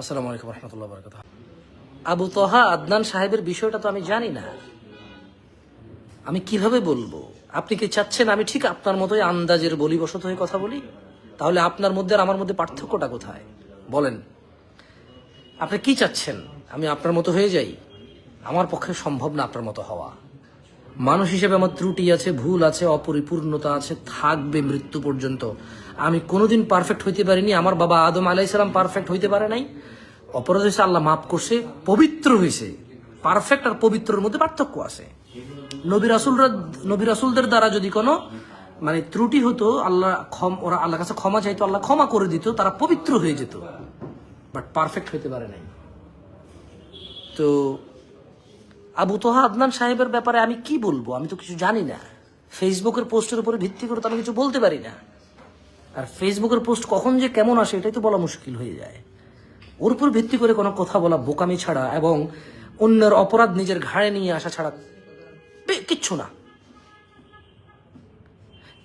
আসসালামু আলাইকুম রহমতুল্লাহ বরকাত। আবু তহা আদনান সাহেবের বিষয়টা তো আমি জানি না। আমি কীভাবে বলব? আপনি কি চাচ্ছেন আমি ঠিক আপনার মতোই আন্দাজের বলিবশত হয়ে কথা বলি? তাহলে আপনার মধ্যে আর আমার মধ্যে পার্থক্যটা কোথায়? বলেন। আপনি কি চাচ্ছেন? আমি আপনার মতো হয়ে যাই? আমার পক্ষে সম্ভব না আপনার মতো হওয়া। মানুষ হিসেবে আমার ত্রুটি আছে, ভুল আছে, অপরিপূর্ণতা আছে, থাকবে মৃত্যু পর্যন্ত। আমি কোনোদিন পারফেক্ট হইতে পারিনি, আমার বাবা আদম আলাইসালাম পারফেক্ট হইতে পারে নাই। অপরাধ হয়েছে আল্লাহ মাফ করছে, পবিত্র হয়েছে পারফেক্ট আর পবিত্রর মধ্যে পার্থক্য আছে। নবী রাসুলরা, নবী রাসুলদের দ্বারা যদি কোনো মানে ত্রুটি হতো, আল্লাহ ক্ষম, ওরা আল্লাহ কাছে ক্ষমা চাইতো, আল্লাহ ক্ষমা করে দিত, তারা পবিত্র হয়ে যেত। বাট পারফেক্ট হইতে পারে নাই। তো আবু তোহা আদনান সাহেবের ব্যাপারে আমি কি বলব? আমি তো কিছু জানি না। ফেসবুকের পোস্টের উপরে ভিত্তি করে তো আমি কিছু বলতে পারি না। আর ফেসবুকের পোস্ট কখন যে কেমন আসে, এটাই তো বলা মুশকিল হয়ে যায়। ওর উপর ভিত্তি করে কোনো কথা বলা, বোকামি ছাড়া এবং অন্যের অপরাধ নিজের ঘাড়ে নিয়ে আসা ছাড়া কিচ্ছু না।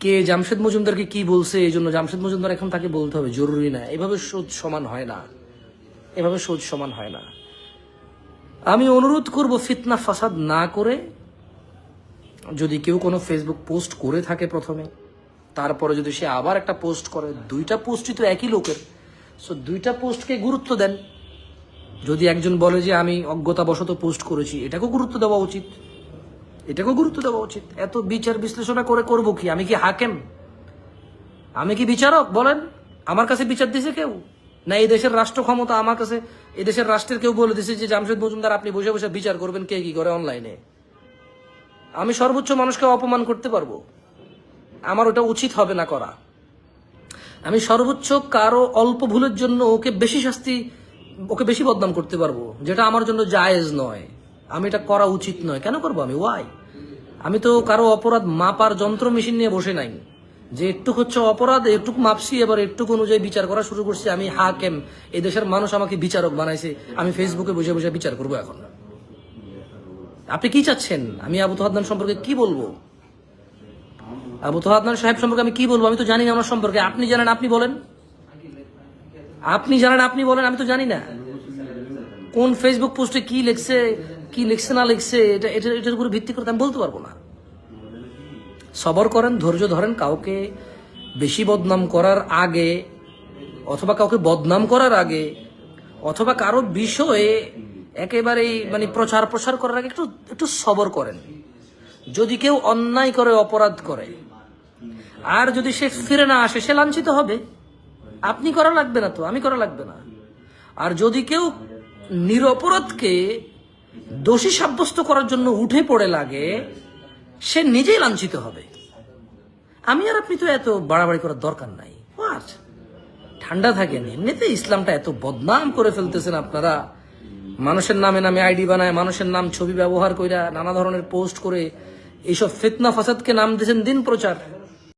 কে জামশেদ মজুমদারকে কি বলছে, এই জন্য জামশেদ মজুমদার এখন তাকে বলতে হবে, জরুরি না। এভাবে সোজ সমান হয় না। এভাবে সোজ সমান হয় না। আমি অনুরোধ করব ফিতনা ফাসাদ না করে, যদি কেউ কোনো ফেসবুক পোস্ট করে থাকে প্রথমে, তারপরে যদি সে আবার একটা পোস্ট করে, দুইটা পোস্টই তো একই লোকের সো দুইটা পোস্টকে গুরুত্ব দেন। যদি একজন বলে যে আমি অজ্ঞতাবশত পোস্ট করেছি, এটাকেও গুরুত্ব দেওয়া উচিত। এটাকেও গুরুত্ব দেওয়া উচিত। এত বিচার বিশ্লেষণা করে করব কি? আমি কি হাকেম? আমি কি বিচারক? বলেন, আমার কাছে বিচার দিছে কেউ? না, এই দেশের রাষ্ট্র ক্ষমতা আমার কাছে, এই দেশের রাষ্ট্রের কেউ বলে দিছে যে জামশেদ মজুমদার, আপনি বসে বসে বিচার করবেন কে কি করে অনলাইনে আমি সর্বোচ্চ মানুষকে অপমান করতে পারব। আমার ওটা উচিত হবে না করা। আমি সর্বোচ্চ কারও অল্প ভুলের জন্য ওকে বেশি শাস্তি, ওকে বেশি বদনাম করতে পারব, যেটা আমার জন্য জায়েজ নয়। আমি এটা করা উচিত নয়। কেন করব আমি? ওয়াই আমি তো কারও অপরাধ মাপার যন্ত্র মেশিন নিয়ে বসে নাই। যে একটুক হচ্ছে অপরাধ, একটুক মাপছি এবার একটুক অনুযায়ী বিচার করা শুরু করছি। আমি হাকেম। এই দেশের মানুষ আমাকে বিচারক বানাইছে। আমি ফেসবুকে বসে বসে বিচার করব এখন। আপনি কি চাচ্ছেন? আমি আবু তোহাদ্দান সম্পর্কে কি বলব? আবু তোহাদ্দান সাহেব সম্পর্কে আমি কি বলব? আমি তো জানি না আমার সম্পর্কে। আপনি জানেন, আপনি বলেন। আপনি জানেন, আপনি বলেন, আমি তো জানি না। কোন ফেসবুক পোস্টে কি লিখছে কি লিখছে, না লিখছে, এটা এটার উপরে ভিত্তি করে আমি বলতে পারব না। সবর করেন, ধৈর্য ধরেন, কাউকে বেশি বদনাম করার আগে অথবা কাউকে বদনাম করার আগে অথবা কারও বিষয়ে একেবারেই মানে প্রচার প্রসার করার আগে একটু একটু সবর করেন। যদি কেউ অন্যায় করে, অপরাধ করে, আর যদি সে ফিরে না আসে, সে লাঞ্ছিত হবে। আপনি করা লাগবে না তো, আমি করা লাগবে না। আর যদি কেউ নিরপরাধকে দোষী সাব্যস্ত করার জন্য উঠে পড়ে লাগে সে নিজেই লাঞ্ছিত হবে। আমি আর আপনি তো এত বাড়াবাড়ি করার দরকার নাই? ঠান্ডা থাকেন এমনিতে ইসলামটা এত বদনাম করে ফেলতেছেন আপনারা। মানুষের নামে নামে আইডি বানায়, মানুষের নাম ছবি ব্যবহার কইরা নানা ধরনের পোস্ট করে এইসব ফিতনা ফাসাদকে নাম দিয়েছেন দিন প্রচার।